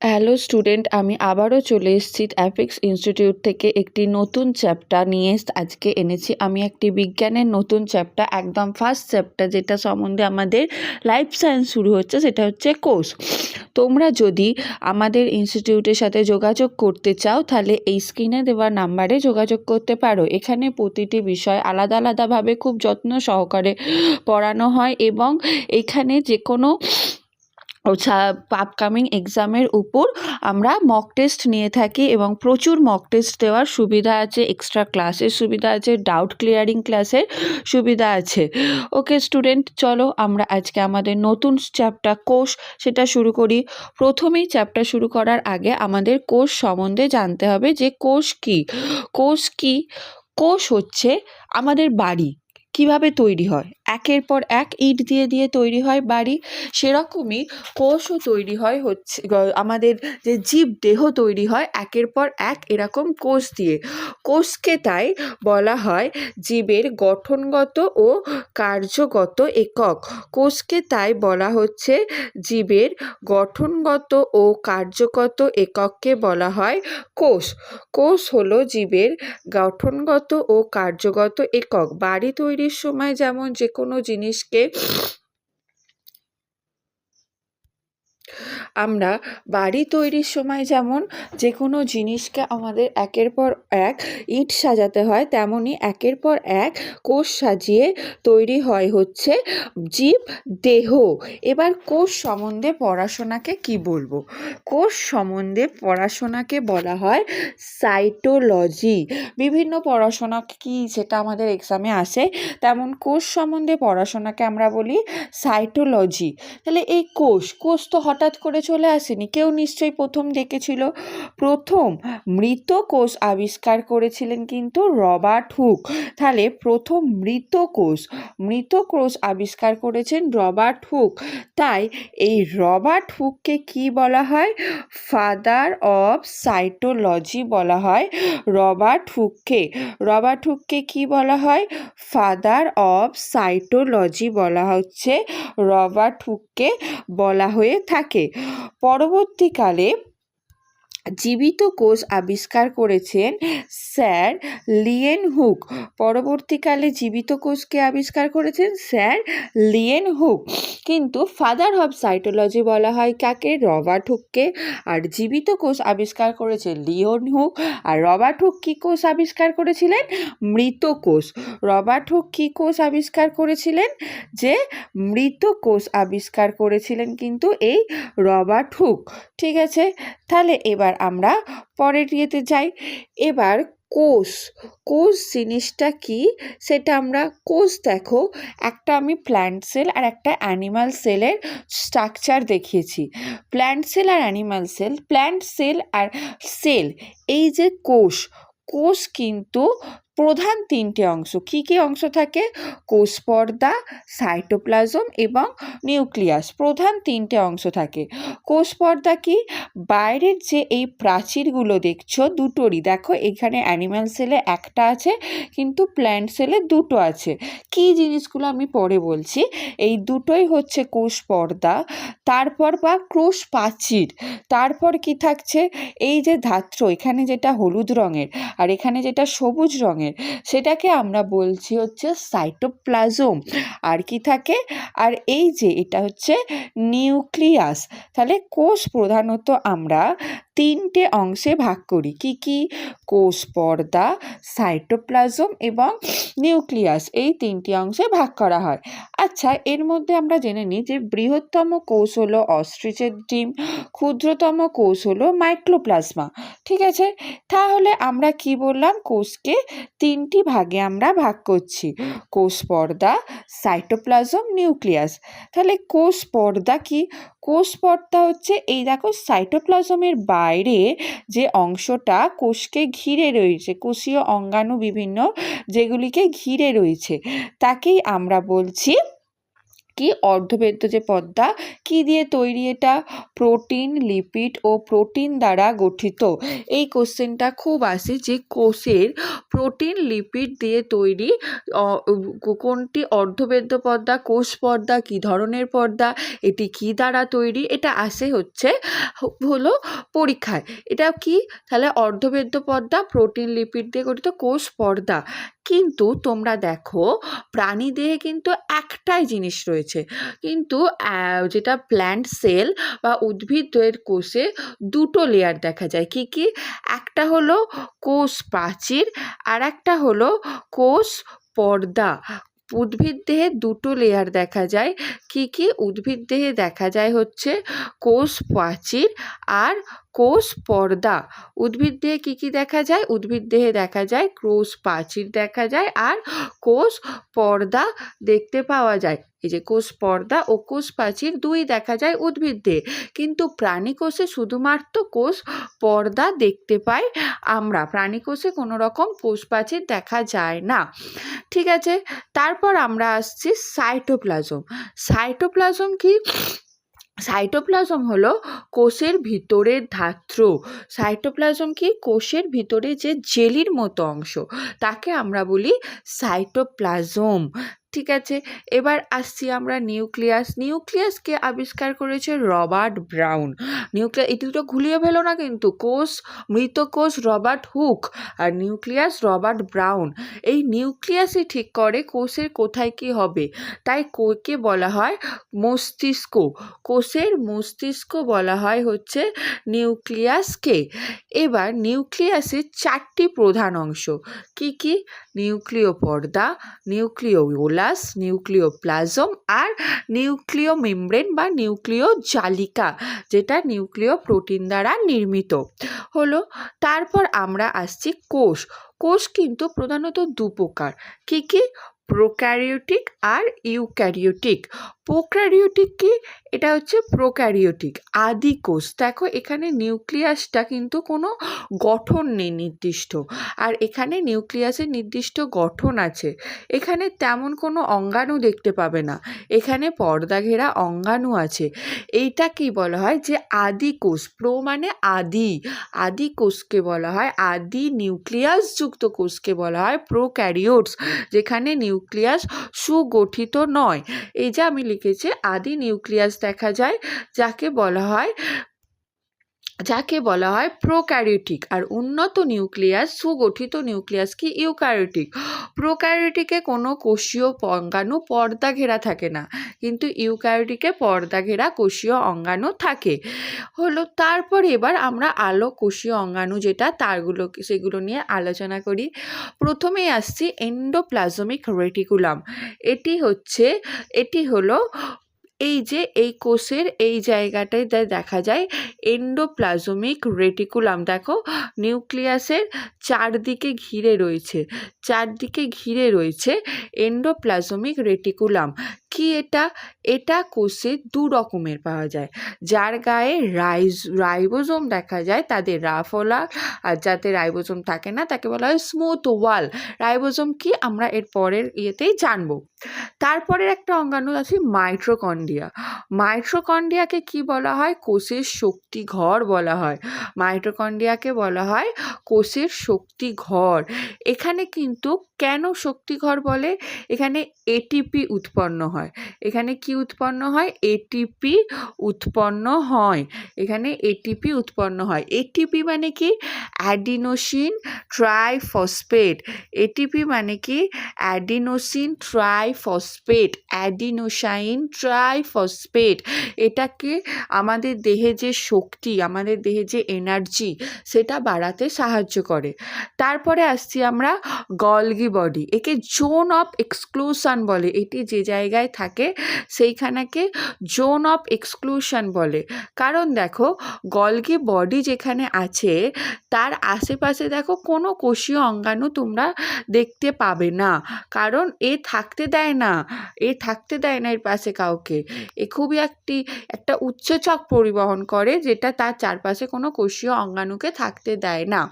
Hello student আমি আবারও চলে এসেছি অ্যাপেক্স ইনস্টিটিউট থেকে একটি নতুন চ্যাপ্টার নিয়ে। আজকে এনেছি আমি একটি বিজ্ঞানের নতুন চ্যাপ্টার একদম ফার্স্ট চ্যাপ্টার যেটা সম্বন্ধে আমাদের লাইফ সায়েন্স শুরু হচ্ছে, সেটা হচ্ছে কোর্স তোমরা যদি আমাদের ইনস্টিটিউটের সাথে যোগাযোগ করতে চাও, তাহলে এই স্ক্রিনে দেওয়া নাম্বারে যোগাযোগ করতে পারো। এখানে প্রতিটি বিষয় আলাদা আলাদাভাবে খুব যত্ন সহকারে পড়ানো হয় এবং এখানে যে কোনো আপকামিং এক্সামের উপর আমরা মক টেস্ট নিয়ে থাকি এবং প্রচুর মক টেস্ট দেওয়ার সুবিধা আছে এক্সট্রা ক্লাসের সুবিধা আছে ডাউট ক্লিয়ারিং ক্লাসের সুবিধা আছে। ওকে স্টুডেন্ট চলো আমরা আজকে আমাদের নতুন চ্যাপ্টার কোষ সেটা শুরু করি। প্রথমেই চ্যাপ্টার শুরু করার আগে আমাদের কোর্স সম্বন্ধে জানতে হবে যে কোষ কী? কোষ কী? কোষ হচ্ছে আমাদের বাড়ি। কীভাবে তৈরি হয়? একের পর এক ইট দিয়ে দিয়ে তৈরি হয় বাড়ি। সেরকমই কোষও তৈরি হয় হচ্ছে আমাদের যে জীব দেহ তৈরি হয় একের পর এক এরকম কোষ দিয়ে। কোষকে তাই বলা হয় জীবের গঠনগত ও কার্যগত একক। কোষকে তাই বলা হচ্ছে জীবের গঠনগত ও কার্যগত একককে বলা হয় কোষ। কোষ হলো জীবের গঠনগত ও কার্যগত একক। বাড়ি তৈরির সময় যেমন যে কোনো জিনিসকে আমরা বাড়ি তৈরির সময় যেমন যে কোনো জিনিসকে আমাদের একের পর এক ইট সাজাতে হয় তেমনই একের পর এক কোষ সাজিয়ে তৈরি হয় হচ্ছে জীব দেহ। এবার কোষ সম্বন্ধে পড়াশোনাকে কি বলব? কোষ সম্বন্ধে পড়াশোনাকে বলা হয় সাইটোলজি। বিভিন্ন পড়াশোনা কি সেটা আমাদের এক্সামে আসে। তেমন কোষ সম্বন্ধে পড়াশোনাকে আমরা বলি সাইটোলজি। তাহলে এই কোষ কোষ তো হঠাৎ করে চলে আসেনি। কেউ নিশ্চয়ই প্রথম দেখেছিল প্রথম মৃত কোষ আবিষ্কার করেছিলেন কিন্তু রবার্ট হুক। তাহলে প্রথম মৃত কোষ মৃত কোষ আবিষ্কার করেছেন রবার্ট হুক। তাই এই রবার্ট হুককে কি বলা হয়? ফাদার অফ সাইটোলজি বলা হয় রবার্ট হুককে। রবার্ট হুককে কি বলা হয়? ফাদার অফ সাইটোলজি বলা হচ্ছে। রবার্ট হুককে বলা হয়ে থাকে। পরবর্তীকালে জীবিত কোষ আবিষ্কার করেছেন স্যার লিয়েন হুক। পরবর্তীকালে জীবিত কোষকে আবিষ্কার করেছেন? Sir Leeuwenhoek. কিন্তু ফাদার অফ সাইটোলজি বলা হয় কাকে? রবার্ট হুককে। আর জীবিত কোষ আবিষ্কার করেছে লিওন হুক। আর রবার্ট হুক কী কোষ আবিষ্কার করেছিলেন? মৃত কোষ। রবার্ট হুক কী কোষ আবিষ্কার করেছিলেন? যে মৃত কোষ আবিষ্কার করেছিলেন কিন্তু এই রবার্ট হুক। ঠিক আছে? তাহলে এবার আমরা পরের ইয়েতে যাই। এবার কোষ কোষ জিনিসটা কি? সেটা আমরা কোষ দেখো, একটা আমি প্ল্যান্ট সেল আর একটা অ্যানিমাল সেলের স্ট্রাকচার দেখিয়েছি। প্ল্যান্ট সেল আর অ্যানিমাল সেল প্ল্যান্ট সেল আর সেল এই যে কোষ কোষ কিন্তু প্রধান তিনটে অংশ। কি কি অংশ থাকে? কোষপর্দা, সাইটোপ্লাজম এবং নিউক্লিয়াস। প্রধান তিনটে অংশ থাকে। কোষপর্দা কি? বাইরের যে এই প্রাচীরগুলো দেখছ, দুটোরই। দেখো, এখানে অ্যানিম্যাল সেলে একটা আছে, কিন্তু প্ল্যান্ট সেলে দুটো আছে। কি জিনিসগুলো আমি পরে বলছি? এই দুটোই হচ্ছে কোষপর্দা, তারপর বা কোষ প্রাচীর। তারপর কি থাকছে? এই যে ধাত্র, এখানে যেটা হলুদ রঙের, আর এখানে যেটা সবুজ রঙের। সেটাকে আমরা বলছি হচ্ছে সাইটোপ্লাজম আর কি থাকে? আর এই যে এটা হচ্ছে নিউক্লিয়াস তাহলে কোষ প্রধানত আমরা তিনটে অংশে ভাগ করি। কি কি? কোষ পর্দা, সাইটোপ্লাজম এবং নিউক্লিয়াস এই তিনটি অংশে ভাগ করা হয়। আচ্ছা এর মধ্যে আমরা জেনে নিই যে বৃহত্তম কোষ হলো অস্ট্রিচের ডিম, ক্ষুদ্রতম কোষ হলো মাইক্রোপ্লাজমা। ঠিক আছে? তাহলে আমরা কি বললাম? কোষকে তিনটি ভাগে আমরা ভাগ করছি। কোষ পর্দা, সাইটোপ্লাজম, নিউক্লিয়াস। তাহলে কোষ পর্দা কি? কোষ পর্দা হচ্ছে এই দেখো সাইটোপ্লাজমের বাইরে যে অংশটা কোষকে ঘিরে রয়েছে, কোষীয় অঙ্গাণু বিভিন্ন যেগুলিকে ঘিরে রয়েছে, তাকেই আমরা বলছি কি অর্ধবেদ্য যে পর্দা কি দিয়ে তৈরি এটা প্রোটিন, লিপিড ও প্রোটিন দ্বারা গঠিত? এই কোশ্চেনটা খুব আসে যে কোষের প্রোটিন, লিপিড দিয়ে তৈরি কোনটি অর্ধবেদ্য পর্দা কোষ পর্দা কি ধরনের পর্দা এটি কি দ্বারা তৈরি? এটা আসে হচ্ছে হলো পরীক্ষায়। এটা কি? তাহলে অর্ধবেদ্য পর্দা প্রোটিন, লিপিড দিয়ে গঠিত কোষ পর্দা। কিন্তু তোমরা দেখো, প্রাণী দেহে কিন্তু একটাই জিনিস রয়েছে কিন্তু যেটা প্ল্যান্ট সেল বা উদ্ভিদের কোষে দুটো লেয়ার দেখা যায়। কি কি? একটা হলো কোষ প্রাচীর আর একটা হলো কোষ পর্দা। উদ্ভিদ দেহে দুটো লেয়ার দেখা যায়। কি কি? উদ্ভিদ দেহে দেখা যায় হচ্ছে কোষ প্রাচীর আর কোষ পর্দা। উদ্ভিদ দেহে কী কী দেখা যায়? উদ্ভিদ দেহে দেখা যায় কোষ প্রাচীর দেখা যায় আর কোষ পর্দা দেখতে পাওয়া যায়। এই যে কোষ পর্দা ও কোষ প্রাচীর দুই দেখা যায় উদ্ভিদ দেহে। কিন্তু প্রাণী কোষে শুধুমাত্র কোষ পর্দা দেখতে পাই আমরা। প্রাণী কোষে কোনো রকম কোষ প্রাচীর দেখা যায় না। ঠিক আছে? তারপর আমরা আসছি সাইটোপ্লাজম। সাইটোপ্লাজম কি? সাইটোপ্লাজম হলো কোষের ভিতরের ধাত্র। সাইটোপ্লাজম কি? কোষের ভিতরে যে জেলির মতো অংশ। তাকে আমরা বলি সাইটোপ্লাজম ঠিক আছে? এবার আসছি আমরা নিউক্লিয়াস। নিউক্লিয়াসকে আবিষ্কার করেছে রবার্ট ব্রাউন। নিউক্লিয়াস এটি দুটো ঘুলিয়ে ফেলো না কিন্তু। কোষ, মৃত কোষ রবার্ট হুক আর নিউক্লিয়াস রবার্ট ব্রাউন। এই নিউক্লিয়াসই ঠিক করে কোষের কোথায় কি হবে। তাই কোকে বলা হয় মস্তিষ্ক। কোষের মস্তিষ্ক বলা হয় হচ্ছে নিউক্লিয়াসকে। এবার নিউক্লিয়াসের চারটি প্রধান অংশ। কি কি? নিউক্লিয় পর্দা, নিউক্লিয় ওলাস নিউক্লিওপ্লাজম আর নিউক্লিও মেমব্রেন বা নিউক্লিও জালিকা যেটা নিউক্লিও প্রোটিন দ্বারা নির্মিত। হলো, তারপর আমরা আসছি কোষ। কোষ কিন্তু প্রধানত দু প্রকার কী কী? প্রোক্যারিওটিক আর ইউক্যারিওটিক। প্রোক্যারিওটিক কি? এটা হচ্ছে প্রোক্যারিওটিক, আদি কোষ। দেখো, এখানে নিউক্লিয়াসটা কিন্তু কোনো গঠন নেই নির্দিষ্ট, আর এখানে নিউক্লিয়াসের নির্দিষ্ট গঠন আছে। এখানে তেমন কোনো অঙ্গাণু দেখতে পাবে না, এখানে পর্দা ঘেরা অঙ্গাণু আছে। এইটা কি বলা হয়? যে আদি কোষ, প্রো মানে আদি। আদি কোষকে বলা হয় আদি নিউক্লিয়াসযুক্ত কোষকে বলা হয় প্রোক্যারিওটস, যেখানে নিউক্লিয়াস সুগঠিত নয়। এই যে আমি লিখেছি আদি নিউক্লিয়াস দেখা যায় যাকে বলা হয় যাকে বলা হয় প্রোক্যারিওটিক, আর উন্নত নিউক্লিয়াস, সুগঠিত নিউক্লিয়াস কি? ইউক্যারিওটিক। প্রোক্যারিওটিকে কোনো কোষীয় অঙ্গাণু পর্দা ঘেরা থাকে না, কিন্তু ইউক্যারিওটিকে পর্দা ঘেরা কোষীয় অঙ্গাণু থাকে। হলো, তারপর এবার আমরা আলো কোষীয় অঙ্গাণু যেটা, তারগুলো সেগুলো নিয়ে আলোচনা করি। প্রথমেই আসছি এন্ডোপ্লাজমিক রেটিকুলাম এটি হচ্ছে, এটি হলো এই যে এই কোষের এই জায়গাটায় দেখা যায় এন্ডোপ্লাজমিক রেটিকুলাম দেখো নিউক্লিয়াসের চারদিকে ঘিরে রয়েছে, চারদিকে ঘিরে রয়েছে এন্ডোপ্লাজমিক রেটিকুলাম কি এটা? এটা কোষে দু রকমের পাওয়া যায়, যার গায়ে রাইজ রাইবোজোম দেখা যায়, তাদের রাফলা আর যাতে রাইবোজোম থাকে না, তাকে বলা হয় স্মুথ ওয়াল রাইবোজোম কি? আমরা এর পরের ইয়েতেই জানব। তারপরের একটা অঙ্গাণু আছে মাইট্রোকন্ডিয়া মাইট্রোকন্ডিয়াকে কি বলা হয়? কোষের শক্তি ঘর বলা হয়। মাইট্রোকন্ডিয়াকে বলা হয় কোষের শক্তি ঘর। এখানে কিন্তু কেন শক্তি ঘর বলে? এখানে এটিপি উৎপন্ন হয়। এখানে কি উৎপন্ন হয়? এটিপি উৎপন্ন হয়। এখানে এটিপি উৎপন্ন হয়। এটিপি মানে কি? Adenosine triphosphate. এটিপি মানে কি? Adenosine triphosphate. অ্যাডিনোসাইন ট্রাইফসফেট এটাকে আমাদের দেহে যে শক্তি, আমাদের দেহে যে এনার্জি সেটা বাড়াতে সাহায্য করে। তারপরে আসছি আমরা গলগি বডি একে জোন অফ এক্সক্লুশন বলে। এটি যে জায়গায় থাকে, সেইখানাকে জোন অফ এক্সক্লুশন বলে। কারণ দেখো, গলগি বডি যেখানে আছে, তার আশেপাশে দেখো কোনো কোষীয় অঙ্গাণু তোমরা দেখতে পাবে না। কারণ এ থাকতে দেয় না, এ থাকতে দেয় না এর পাশে কাউকে। এ খুবই একটি, একটা উচ্চচাপ পরিবহন করে যেটা তার চারপাশে কোনো কোষীয় অঙ্গাণুকে থাকতে দেয় না।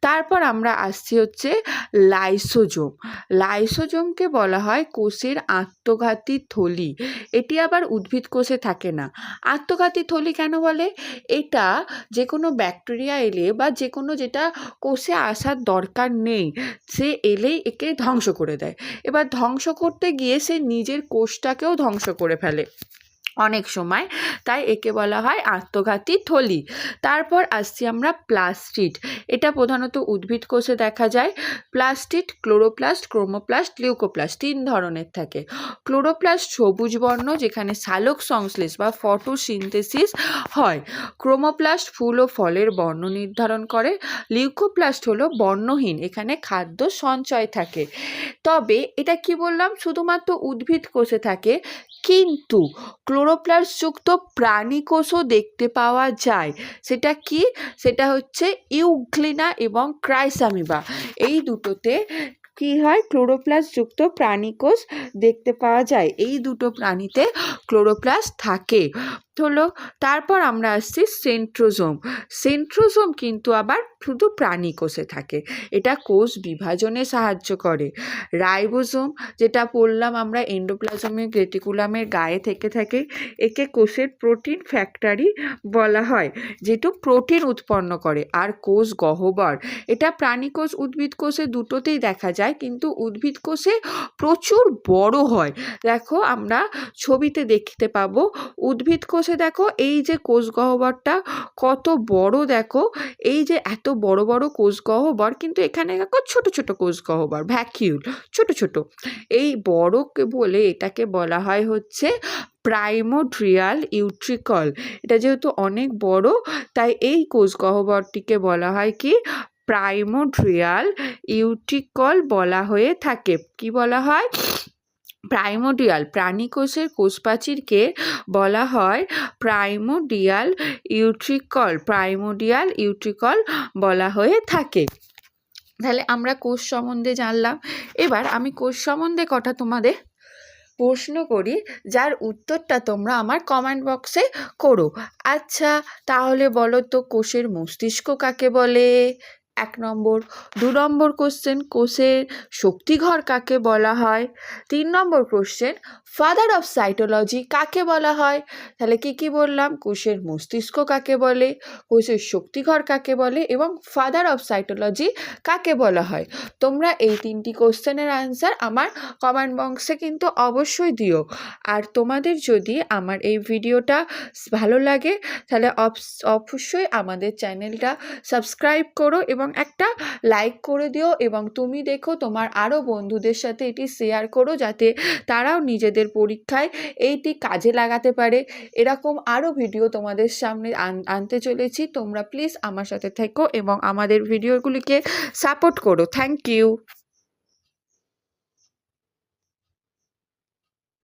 তারপর আমরা আসছি হচ্ছে লাইসোজোম। লাইসোজোমকে বলা হয় কোষের আত্মঘাতী থলি। এটি আবার উদ্ভিদ কোষে থাকে না। আত্মঘাতী থলি কেন বলে? এটা যে কোনো ব্যাকটেরিয়া এলে বা যে কোনো যেটা কোষে আসার দরকার নেই, সে এলেই একে ধ্বংস করে দেয়। এবার ধ্বংস করতে গিয়ে সে নিজের কোষটাকেও ধ্বংস করে ফেলে। অনেক সময়। তাই একে বলা হয় আত্মঘাতী থলি। তারপর আসছি আমরা প্লাস্টিড। এটা প্রধানত উদ্ভিদ কোষে দেখা যায়। প্লাস্টিড, ক্লোরোপ্লাস্ট, ক্রোমোপ্লাস্ট, লিউকোপ্লাস্ট তিন ধরনের থাকে। ক্লোরোপ্লাস্ট সবুজ বর্ণ, যেখানে সালোক সংশ্লেষ বা ফটোসিনথেসিস হয়। ক্রোমোপ্লাস্ট ফুল ও ফলের বর্ণ নির্ধারণ করে। লিউকোপ্লাস্ট হলো বর্ণহীন, এখানে খাদ্য সঞ্চয় থাকে। তবে এটা কি বললাম? শুধুমাত্র উদ্ভিদ কোষে থাকে। কিন্তু ক্লোরোপ্লাস্টযুক্ত প্রাণী কোষও দেখতে পাওয়া যায়। সেটা কি? সেটা হচ্ছে ইউগ্লিনা এবং ক্রাইসামিবা। এই দুটোতে কি হয়? ক্লোরোপ্লাস্টযুক্ত প্রাণী কোষ দেখতে পাওয়া যায়। এই দুটো প্রাণীতে ক্লোরোপ্লাস্ট থাকে। হলো, তারপর আমরা আসছি সেন্ট্রোজোম। সেন্ট্রোজোম কিন্তু আবার শুধু প্রাণী কোষে থাকে, এটা কোষ বিভাজনে সাহায্য করে। রাইবোজোম যেটা পড়লাম আমরা এন্ডোপ্লাজমিক রেটিকুলামের গায়ে থেকে থাকে, একে কোষের প্রোটিন ফ্যাক্টরি বলা হয় যেটু প্রোটিন উৎপন্ন করে, আর কোষ গহ্বর। এটা প্রাণী কোষ, উদ্ভিদ কোষে দুটোতেই দেখা যায়, কিন্তু উদ্ভিদ কোষে প্রচুর বড় হয়। দেখো, আমরা ছবিতে দেখতে পাবো, উদ্ভিদ কোষে দেখো, এই যে কোষ গহ্বরটা কত বড়, দেখো, এই যে এত বড় বড় কোষ গহ্বর, কিন্তু এখানে দেখো ছোট ছোট কোষ গহ্বর ভ্যাকিউল ছোট ছোট। এই বড়কে বলে এটাকে বলা হয় হচ্ছে প্রাইমোড্রিয়াল ইউট্রিকল এটা যেহেতু অনেক বড়, তাই এই কোষ গহ্বরটিকে বলা হয় কি? প্রাইমোড্রিয়াল ইউট্রিকল বলা হয়ে থাকে। কি বলা হয়? প্রাইমোডিয়াল প্রাণী প্রাণীকোষের কোষপ্রাচীরকে বলা হয় প্রাইমোডিয়াল ইউট্রিকল প্রাইমোডিয়াল ইউট্রিকল বলা হয়ে থাকে। তাহলে আমরা কোষ সম্বন্ধে জানলাম। এবার আমি কোষ সম্বন্ধে কটা তোমাদের প্রশ্ন করি, যার উত্তরটা তোমরা আমার কমেন্ট বক্সে করো। আচ্ছা তাহলে বলো তো কোষের মস্তিষ্ক কাকে বলে? এক নম্বর। দু নম্বর কোশ্চেন কোষের শক্তিঘর কাকে বলা হয়? তিন নম্বর কোশ্চেন ফাদার অফ সাইটোলজি কাকে বলা হয়? তাহলে কি কি বললাম? কোষের মস্তিষ্ক কাকে বলে? কোষের শক্তিঘর কাকে বলে? এবং ফাদার অফ সাইটোলজি কাকে বলা হয়? তোমরা এই তিনটি কোশ্চেনের আনসার আমার কমেন্ট বক্সে কিন্তু অবশ্যই দিও। আর তোমাদের যদি আমার এই ভিডিওটা ভালো লাগে, তাহলে অবশ্যই আমাদের চ্যানেলটা সাবস্ক্রাইব করো এবং একটা লাইক করে দিও এবং তুমি দেখো তোমার আরও বন্ধুদের সাথে এটি শেয়ার করো যাতে তারাও নিজেদের পরীক্ষায় এইটি কাজে লাগাতে পারে। এরকম আরও ভিডিও তোমাদের সামনে আনতে চলেছি। তোমরা প্লিজ আমার সাথে থেকো এবং আমাদের ভিডিওগুলিকে সাপোর্ট করো। Thank you